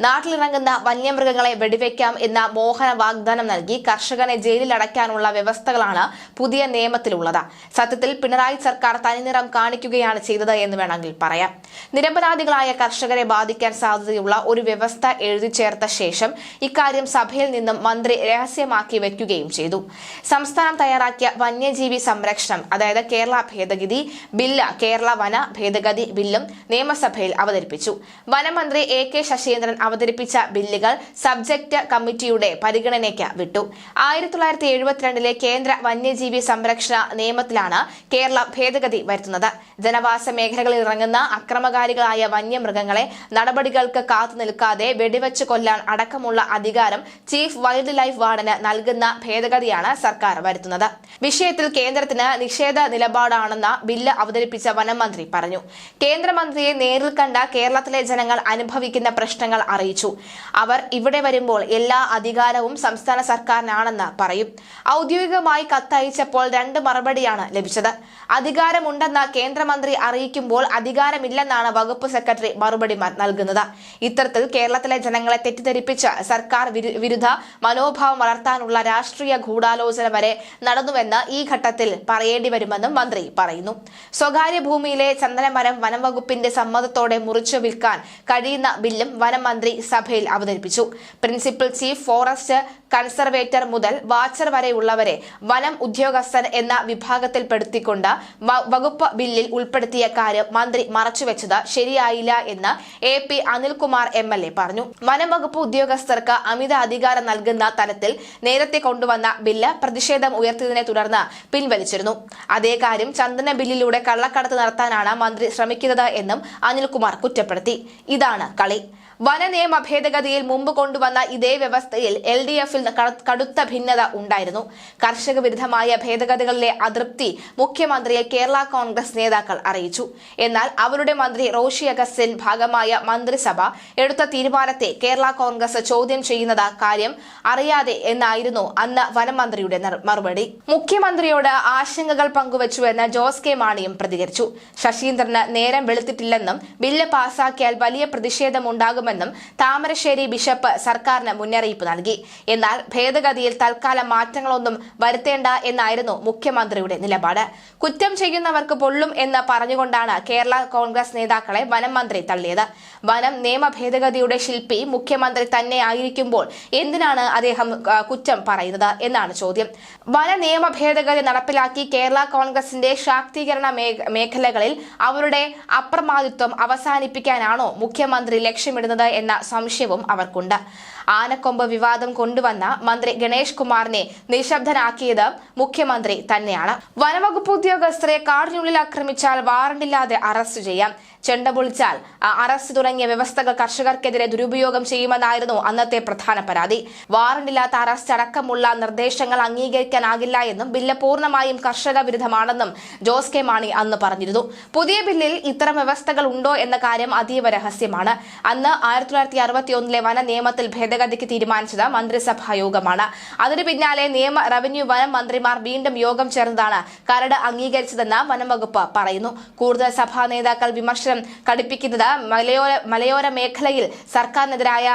നാട്ടിലിറങ്ങുന്ന വന്യമൃഗങ്ങളെ വെടിവെക്കാം എന്ന മോഹന വാഗ്ദാനം നൽകി കർഷകനെ ജയിലിൽ അടയ്ക്കാനുള്ള വ്യവസ്ഥകളാണ് പുതിയ നിയമത്തിലുള്ളത്. സത്യത്തിൽ പിണറായി സർക്കാർ തനിനിറം കാണിക്കുകയാണ് ചെയ്തത് എന്ന് വേണമെങ്കിൽ പറയാം. നിരപരാധികളായ കർഷകരെ ബാധിക്കാൻ സാധ്യതയുള്ള ഒരു വ്യവസ്ഥ എഴുതി ചേർത്ത ശേഷം ഇക്കാര്യം സഭയിൽ നിന്നും മന്ത്രി രഹസ്യമാക്കി വയ്ക്കുകയും ചെയ്തു. സംസ്ഥാനം തയ്യാറാക്കിയ വന്യജീവി സംരക്ഷണം അതായത് കേരള ഭേദഗതി ബില്ല് കേരള വന ഭേദഗതി ബില്ലും നിയമസഭയിൽ അവതരിപ്പിച്ചു. വനമന്ത്രി എ കെ ശശീന്ദ്രൻ അവതരിപ്പിച്ച ബില്ലുകൾ സബ്ജക്ട് കമ്മിറ്റിയുടെ പരിഗണനയ്ക്ക് വിട്ടു. ആയിരത്തി തൊള്ളായിരത്തി എഴുപത്തിരണ്ടിലെ കേന്ദ്ര വന്യജീവി സംരക്ഷണ നിയമത്തിലാണ് കേരളം ഭേദഗതി വരുത്തുന്നത്. ജനവാസ മേഖലകളിൽ ഇറങ്ങുന്ന അക്രമകാരികളായ വന്യമൃഗങ്ങളെ നടപടികൾക്ക് കാത്തു നിൽക്കാതെ വെടിവെച്ച് കൊല്ലാൻ അടക്കമുള്ള അധികാരം ചീഫ് വൈൽഡ് ലൈഫ് വാർഡന് നൽകുന്ന ഭേദഗതിയാണ് സർക്കാർ വരുത്തുന്നത്. വിഷയത്തിൽ കേന്ദ്രത്തിന് നിഷേധ നിലപാടാണെന്ന ബില്ല് അവതരിപ്പിച്ച വനം മന്ത്രി പറഞ്ഞു. കേന്ദ്രമന്ത്രിയെ നേരിൽ കണ്ട കേരളത്തിലെ ജനങ്ങൾ അനുഭവിക്കുന്ന പ്രശ്നങ്ങൾ അറിയിച്ചു. അവർ ഇവിടെ വരുമ്പോൾ എല്ലാ അധികാരവും സംസ്ഥാന സർക്കാരിനാണെന്ന് പറയും. ഔദ്യോഗികമായി കത്തയച്ചപ്പോൾ രണ്ട് മറുപടിയാണ് ലഭിച്ചത്. അധികാരമുണ്ടെന്ന് കേന്ദ്രമന്ത്രി അറിയിക്കുമ്പോൾ അധികാരമില്ലെന്നാണ് വകുപ്പ് സെക്രട്ടറി മറുപടി നൽകുന്നത്. ഇത്തരത്തിൽ കേരളത്തിലെ ജനങ്ങളെ തെറ്റിദ്ധരിപ്പിച്ച് സർക്കാർ വിരു- വിരുദ്ധ മനോഭാവം വളർത്താനുള്ള രാഷ്ട്രീയ ഗൂഢാലോചന വരെ നടന്നുവെന്ന് ഈ ഘട്ടത്തിൽ പറയേണ്ടി വരുമെന്നും മന്ത്രി പറയുന്നു. സ്വകാര്യ ഭൂമിയിലെ ചന്ദനമരം വനം വകുപ്പിന്റെ സമ്മതത്തോടെ മുറിച്ചു വിൽക്കാൻ കഴിയുന്ന ബില്ലും വനം മന്ത്രി സഭയിൽ അവതരിപ്പിച്ചു. പ്രിൻസിപ്പൽ ചീഫ് ഫോറസ്റ്റ് കൺസർവേറ്റർ മുതൽ വാച്ചർ വരെയുള്ളവരെ വനം ഉദ്യോഗസ്ഥൻ എന്ന വിഭാഗത്തിൽപ്പെടുത്തിക്കൊണ്ട് വകുപ്പ് ബില്ലിൽ ഉൾപ്പെടുത്തിയ കാര്യം മന്ത്രി മറച്ചുവെച്ചത് ശരിയായില്ല എന്ന് A P Anilkumar M L A പറഞ്ഞു. വനം വകുപ്പ് ഉദ്യോഗസ്ഥർക്ക് അമിത അധികാരം നൽകുന്ന തലത്തിൽ നേരത്തെ കൊണ്ടുവന്ന ബില്ല് പ്രതിഷേധം ഉയർത്തിയതിനെ തുടർന്ന് പിൻവലിച്ചിരുന്നു. അതേ കാര്യം ചന്ദന ബില്ലിലൂടെ കള്ളക്കടത്ത് നടത്താനാണ് മന്ത്രി ശ്രമിക്കുന്നത് എന്നും അനിൽകുമാർ കുറ്റപ്പെടുത്തി. ഇതാണ് കളി. വനനിയമ ഭേദഗതിയിൽ മുമ്പ് കൊണ്ടുവന്ന ഇതേ വ്യവസ്ഥയിൽ എൽ ഡി എഫിൽ കടുത്ത ഭിന്നത ഉണ്ടായിരുന്നു. കർഷക വിരുദ്ധമായ ഭേദഗതികളിലെ അതൃപ്തി മുഖ്യമന്ത്രിയെ കേരള കോൺഗ്രസ് നേതാക്കൾ അറിയിച്ചു. എന്നാൽ അവരുടെ മന്ത്രി റോഷി അഗസ്റ്റിൻ ഭാഗമായ മന്ത്രിസഭ എടുത്ത തീരുമാനത്തെ കേരള കോൺഗ്രസ് ചോദ്യം ചെയ്യുന്നത് കാര്യം അറിയാതെ എന്നായിരുന്നു അന്ന് വനമന്ത്രിയുടെ മറുപടി. മുഖ്യമന്ത്രിയോട് ആശങ്കകൾ പങ്കുവച്ചുവെന്ന് ജോസ് കെ മാണിയും പ്രതികരിച്ചു. ശശീന്ദ്രന് നേരം വെളുത്തിട്ടില്ലെന്നും ബില്ല് പാസാക്കിയാൽ വലിയ പ്രതിഷേധമുണ്ടാകുമെന്നും താമരശ്ശേരി ബിഷപ്പ് സർക്കാരിന് മുന്നറിയിപ്പ് നൽകി. എന്നാൽ ഭേദഗതിയിൽ തൽക്കാലം മാറ്റങ്ങളൊന്നും വരുത്തേണ്ട എന്നായിരുന്നു മുഖ്യമന്ത്രിയുടെ നിലപാട്. കുറ്റം ചെയ്യുന്നവർക്ക് പൊള്ളും എന്ന് പറഞ്ഞുകൊണ്ടാണ് കേരള കോൺഗ്രസ് നേതാക്കളെ വനം മന്ത്രി തള്ളിയത്. വനം നിയമ ഭേദഗതിയുടെ ശില്പി മുഖ്യമന്ത്രി തന്നെ ആയിരിക്കുമ്പോൾ എന്തിനാണ് അദ്ദേഹം കുറ്റം പറയുന്നത് എന്നാണ് ചോദ്യം. വന നിയമ ഭേദഗതി നടപ്പിലാക്കി കേരള കോൺഗ്രസിന്റെ ശാക്തീകരണ മേഖലകളിൽ അവരുടെ അപ്രമാദിത്വം അവസാനിപ്പിക്കാനാണോ മുഖ്യമന്ത്രി ലക്ഷ്യമിടുന്നത് എന്ന സംശയവും അവർക്കുണ്ട്. ആനക്കൊമ്പ് വിവാദം കൊണ്ടുവന്ന മന്ത്രി ഗണേഷ് കുമാറിനെ നിശബ്ദനാക്കിയത് മുഖ്യമന്ത്രി തന്നെയാണ്. വനവകുപ്പ് ഉദ്യോഗസ്ഥരെ കാടിനുള്ളിൽ ആക്രമിച്ചാൽ വാറണ്ടില്ലാതെ അറസ്റ്റ് ചെയ്യാം. ചെണ്ട പൊളിച്ചാൽ അറസ്റ്റ് തുടങ്ങിയ വ്യവസ്ഥകൾ കർഷകർക്കെതിരെ ദുരുപയോഗം ചെയ്യുമെന്നായിരുന്നു അന്നത്തെ പ്രധാന പരാതി. വാറണ്ടില്ലാത്ത അറസ്റ്റ് അടക്കമുള്ള നിർദ്ദേശങ്ങൾ അംഗീകരിക്കാനാകില്ല എന്നും ബില്ല് പൂർണമായും കർഷക വിരുദ്ധമാണെന്നും ജോസ് കെ മാണി അന്ന് പറഞ്ഞിരുന്നു. പുതിയ ബില്ലിൽ ഇത്തരം വ്യവസ്ഥകൾ ഉണ്ടോ എന്ന കാര്യം അതീവ രഹസ്യമാണ്. അന്ന് ആയിരത്തി തൊള്ളായിരത്തി അറുപത്തി ഒന്നിലെ വന നിയമത്തിൽ ഭേദഗതിക്ക് തീരുമാനിച്ചത് മന്ത്രിസഭാ യോഗമാണ് അതിനു പിന്നാലെ നിയമ റവന്യൂ വനം മന്ത്രിമാർ വീണ്ടും യോഗം ചേർന്നതാണ്. കരട് അംഗീകരിച്ചതെന്ന് വനംവകുപ്പ് പറയുന്നു. കൂടുതൽ സഭാ നേതാക്കൾ വിമർശനം കടുപ്പിക്കുന്നത് മലയോര മലയോര മേഖലയിൽ സർക്കാരിനെതിരായ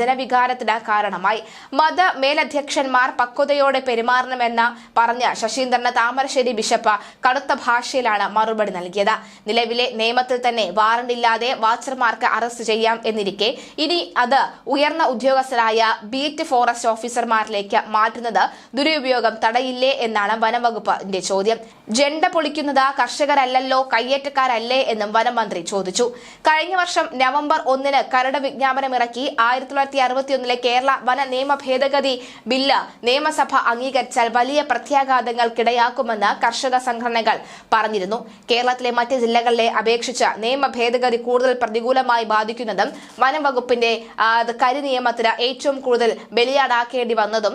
ജനവികാരത്തിന് കാരണമായി. മത മേലധ്യക്ഷന്മാർ പക്വതയോടെ പെരുമാറണമെന്ന് പറഞ്ഞ ശശീന്ദ്രന് താമരശ്ശേരി ബിഷപ്പ് കടുത്ത ഭാഷയിലാണ് മറുപടി നൽകിയത്. നിലവിലെ നിയമത്തിൽ തന്നെ വാറണ്ടില്ലാതെ വാച്ചർമാർക്ക് അറസ്റ്റ് ചെയ്യാം എന്നിരിക്കെ ഇനി അത് ഉയർന്ന ഉദ്യോഗസ്ഥരായ ബീറ്റ് ഫോറസ്റ്റ് ഓഫീസർമാരിലേക്ക് മാറ്റുന്നത് ദുരുപയോഗം തടയില്ലേ എന്നാണ് വനംവകുപ്പിന്റെ ചോദ്യം. ജെണ്ട പൊളിക്കുന്നത് കർഷകരല്ലല്ലോ കയ്യേറ്റക്കാരല്ലേ എന്നും വനമന്ത്രി ചോദിച്ചു. കഴിഞ്ഞ വർഷം നവംബർ ഒന്നിന് കരട് വിജ്ഞാപനം ഇറക്കി ആയിരത്തി തൊള്ളായിരത്തി അറുപത്തിയൊന്നിലെ കേരള വന നിയമ ഭേദഗതി ബില്ല് നിയമസഭ അംഗീകരിച്ചാൽ വലിയ പ്രത്യാഘാതങ്ങൾക്കിടയാക്കുമെന്ന് കർഷക സംഘടനകൾ പറഞ്ഞിരുന്നു. കേരളത്തിലെ മറ്റ് ജില്ലകളിലെ അപേക്ഷിച്ച് നിയമ ഭേദഗതി കൂടുതൽ പ്രതികൂലമായി ബാധിക്കുന്നതും വനം വകുപ്പിന്റെ ആ, കരി നിയമത്തിന് ഏറ്റവും കൂടുതൽ ബലിയാടാക്കേണ്ടി വന്നതും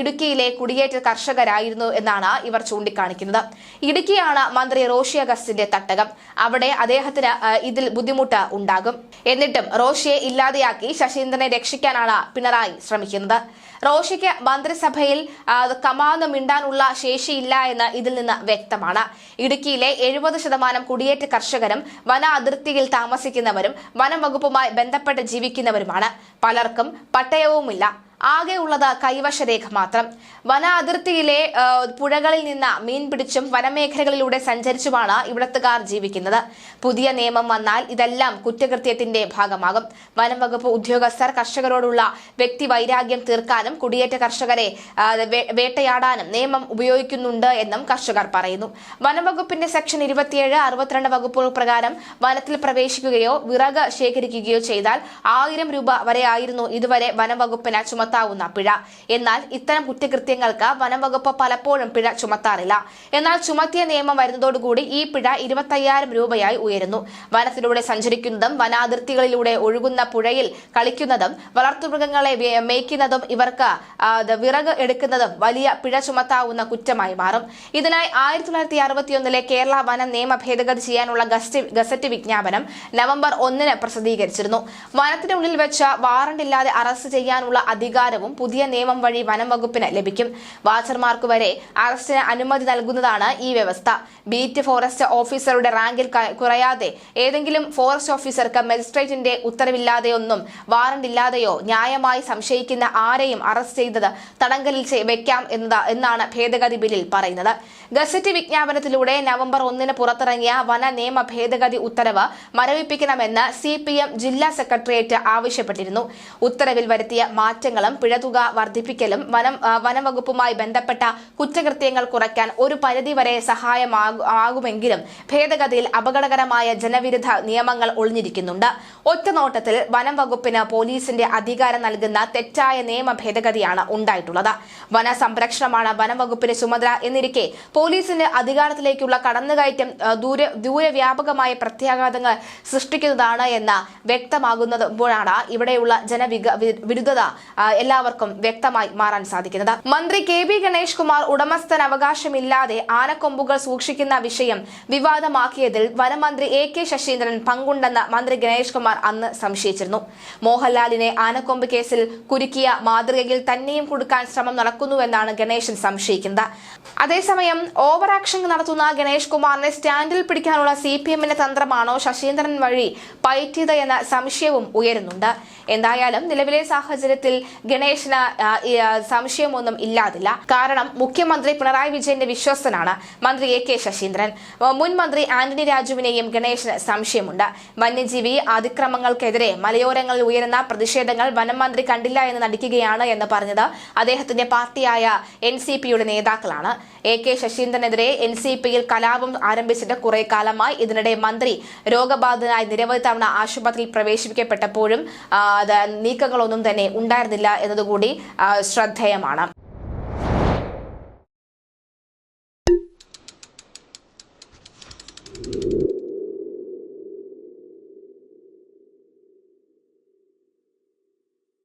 ഇടുക്കിയിലെ കുടിയേറ്റ കർഷകരായിരുന്നു എന്നാണ് ഇവർ ചൂണ്ടിക്കാണിക്കുന്നത്. ഇടുക്കിയാണ് മന്ത്രി റോഷി അഗസ്റ്റിന്റെ തട്ടകം. അവിടെ അദ്ദേഹത്തിന് ഇതിൽ ബുദ്ധിമുട്ട് ഉണ്ടാകും. എന്നിട്ടും റോഷിയെ ഇല്ലാതെയാക്കി ശശീന്ദ്രനെ രക്ഷിക്കാനാണ് പിണറായി ശ്രമിക്കുന്നത്. റോഷിക്ക് മന്ത്രിസഭയിൽ കമാന്ന് മിണ്ടാനുള്ള ശേഷിയില്ല എന്ന് ഇതിൽ നിന്ന് വ്യക്തമാണ്. ഇടുക്കിയിലെ എഴുപത് ശതമാനം കുടിയേറ്റ കർഷകരും വന അതിർത്തിയിൽ താമസിക്കുന്നവരും വനം വകുപ്പുമായി ബന്ധപ്പെട്ട ജീവിക്കുന്നവരുമാണ്. പലർക്കും പട്ടയവുമില്ല ആകെ ഉള്ളത് കൈവശരേഖ മാത്രം. വന അതിർത്തിയിലെ പുഴകളിൽ നിന്ന് മീൻ പിടിച്ചും വനമേഖലകളിലൂടെ സഞ്ചരിച്ചുമാണ് ഇവിടത്തുകാർ ജീവിക്കുന്നത്. പുതിയ നിയമം വന്നാൽ ഇതെല്ലാം കുറ്റകൃത്യത്തിന്റെ ഭാഗമാകും. വനംവകുപ്പ് ഉദ്യോഗസ്ഥർ കർഷകരോടുള്ള വ്യക്തി വൈരാഗ്യം തീർക്കാനും കുടിയേറ്റ കർഷകരെ വേട്ടയാടാനും നിയമം ഉപയോഗിക്കുന്നുണ്ട് എന്നും കർഷകർ പറയുന്നു. വനംവകുപ്പിന്റെ സെക്ഷൻ ഇരുപത്തിയേഴ് അറുപത്തിരണ്ട് വകുപ്പുകൾ പ്രകാരം വനത്തിൽ പ്രവേശിക്കുകയോ വിറക് ശേഖരിക്കുകയോ ചെയ്താൽ ആയിരം രൂപ വരെ ആയിരുന്നു ഇതുവരെ വനംവകുപ്പിന് ചുമത്താവുന്ന പിഴ. എന്നാൽ ഇത്തരം കുറ്റകൃത്യങ്ങൾക്ക് വനംവകുപ്പ് പലപ്പോഴും പിഴ ചുമത്താറില്ല. എന്നാൽ ചുമത്തിയ നിയമം വരുന്നതോടുകൂടി ഈ പിഴ ഇരുപത്തയ്യായിരം രൂപയായി ഉയരുന്നു. വനത്തിലൂടെ സഞ്ചരിക്കുന്നതും വനാതിർത്തികളിലൂടെ ഒഴുകുന്ന പുഴയിൽ കളിക്കുന്നതും വളർത്തുമൃഗങ്ങളെ മേയ്ക്കുന്നതും ഇവർക്ക് വിറക് എടുക്കുന്നതും വലിയ പിഴ ചുമത്താവുന്ന കുറ്റമായി മാറും. ഇതിനായി ആയിരത്തി തൊള്ളായിരത്തി അറുപത്തിയൊന്നിലെ കേരള വനം നിയമ ഭേദഗതി ചെയ്യാനുള്ള ഗസറ്റ് വിജ്ഞാപനം നവംബർ ഒന്നിന് പ്രസിദ്ധീകരിച്ചിരുന്നു. വനത്തിനുള്ളിൽ വെച്ച് വാറണ്ട് ഇല്ലാതെ അറസ്റ്റ് ചെയ്യാനുള്ള അധികാരവും പുതിയ നിയമം വഴി വനം വകുപ്പിന് ലഭിക്കും. വാച്ചർമാർക്ക് വരെ അറസ്റ്റിന് അനുമതി നൽകുന്നതാണ് ഈ വ്യവസ്ഥ. ബീറ്റ് ഫോറസ്റ്റ് ഓഫീസറുടെ റാങ്കിൽ കുറയാതെ ഏതെങ്കിലും ഫോറസ്റ്റ് ഓഫീസർക്ക് മജിസ്ട്രേറ്റിന്റെ ഉത്തരവില്ലാതെയൊന്നും വാറണ്ട് ഇല്ലാതെയോ ന്യായമായി സംശയിക്കുന്ന ആരെയും അറസ്റ്റ് ചെയ്തത് തടങ്കലിൽ വെക്കാം എന്നാണ് ഭേദഗതി ബില്ലിൽ പറയുന്നത്. ഗസറ്റ് വിജ്ഞാപനത്തിലൂടെ നവംബർ ഒന്നിന് പുറത്തിറങ്ങിയ വന നിയമ ഭേദഗതി ഉത്തരവ് മരവിപ്പിക്കണമെന്ന് സി ജില്ലാ സെക്രട്ടേറിയറ്റ് ആവശ്യപ്പെട്ടിരുന്നു. ഉത്തരവിൽ വരുത്തിയ മാറ്റങ്ങളും പിഴതുക വർദ്ധിപ്പിക്കലും വനം വനവകുപ്പുമായി ബന്ധപ്പെട്ട കുറ്റകൃത്യങ്ങൾ കുറയ്ക്കാൻ ഒരു പരിധിവരെ സഹായമാകുമെങ്കിലും ഭേദഗതിയിൽ അപകടകരമായ ജനവിരുദ്ധ നിയമങ്ങൾ ഒളിഞ്ഞിരിക്കുന്നുണ്ട്. ഒറ്റനോട്ടത്തിൽ വനം വകുപ്പിന് പോലീസിന്റെ അധികാരം നൽകുന്ന തെറ്റായ നിയമ ഭേദഗതിയാണ് ഉണ്ടായിട്ടുള്ളത്. വനസംരക്ഷണമാണ് വനം വകുപ്പിന്റെ ചുമതല എന്നിരിക്കെ പോലീസിന്റെ അധികാരത്തിലേക്കുള്ള കടന്നുകയറ്റം ദൂര ദൂരവ്യാപകമായ പ്രത്യാഘാതങ്ങൾ സൃഷ്ടിക്കുന്നതാണ് എന്ന് വ്യക്തമാകുന്നതുമ്പോഴാണ് ഇവിടെയുള്ള ജനവിക വിരുദ്ധത എല്ലാവർക്കും വ്യക്തമായി മാറാൻ സാധിക്കുന്നത്. മന്ത്രി കെ ബി ഗണേഷ് കുമാർ ഉടമസ്ഥൻ അവകാശമില്ലാതെ ആനക്കൊമ്പുകൾ സൂക്ഷിക്കുന്ന വിഷയം വിവാദമാക്കിയതിൽ വനമന്ത്രി എ കെ ശശീന്ദ്രൻ പങ്കുണ്ടെന്ന് മന്ത്രി ഗണേഷ് കുമാർ അന്ന് സംശയിച്ചിരുന്നു. മോഹൻലാലിനെ ആനക്കൊമ്പ് കേസിൽ കുരുക്കിയ മാതൃകയിൽ തന്നെയും കൊടുക്കാൻ ശ്രമം നടക്കുന്നുവെന്നാണ് ഗണേശൻ സംശയിക്കുന്നത്. അതേസമയം ഓവർ ആക്ഷൻ നടത്തുന്ന ഗണേഷ് കുമാറിനെ സ്റ്റാൻഡിൽ പിടിക്കാനുള്ള സി പി എമ്മിന്റെ തന്ത്രമാണോ ശശീന്ദ്രൻ വഴി പയറ്റിയത് എന്ന സംശയവും ഉയരുന്നുണ്ട്. എന്തായാലും നിലവിലെ സാഹചര്യത്തിൽ ഗണേശന് സംശയമൊന്നും ഇല്ലാതില്ല. കാരണം മുഖ്യമന്ത്രി പിണറായി വിജയന്റെ വിശ്വസ്തനാണ് മന്ത്രി എ കെ ശശീന്ദ്രൻ. മുൻ മന്ത്രി ആന്റണി രാജുവിനെയും ഗണേശന് സംശയമുണ്ട്. വന്യജീവി അതിക്രമങ്ങൾക്കെതിരെ മലയോരങ്ങളിൽ ഉയരുന്ന പ്രതിഷേധങ്ങൾ വനം മന്ത്രി കണ്ടില്ല എന്ന് നടിക്കുകയാണ് എന്ന് പറഞ്ഞത് അദ്ദേഹത്തിന്റെ പാർട്ടിയായ എൻ സി പിയുടെ നേതാക്കളാണ്. എ കെ ശശീന്ദ്രനെതിരെ എൻ സി പിയിൽ കലാപം ആരംഭിച്ചിട്ട് കുറെ കാലമായി ഇതിനിടെ മന്ത്രി രോഗബാധിതനായി നിരവധി തവണ ആശുപത്രിയിൽ പ്രവേശിപ്പിക്കപ്പെട്ടപ്പോഴും നീക്കങ്ങളൊന്നും തന്നെ ഉണ്ടായിരുന്നില്ല എന്നതുകൂടി ശ്രദ്ധേയമാണ്.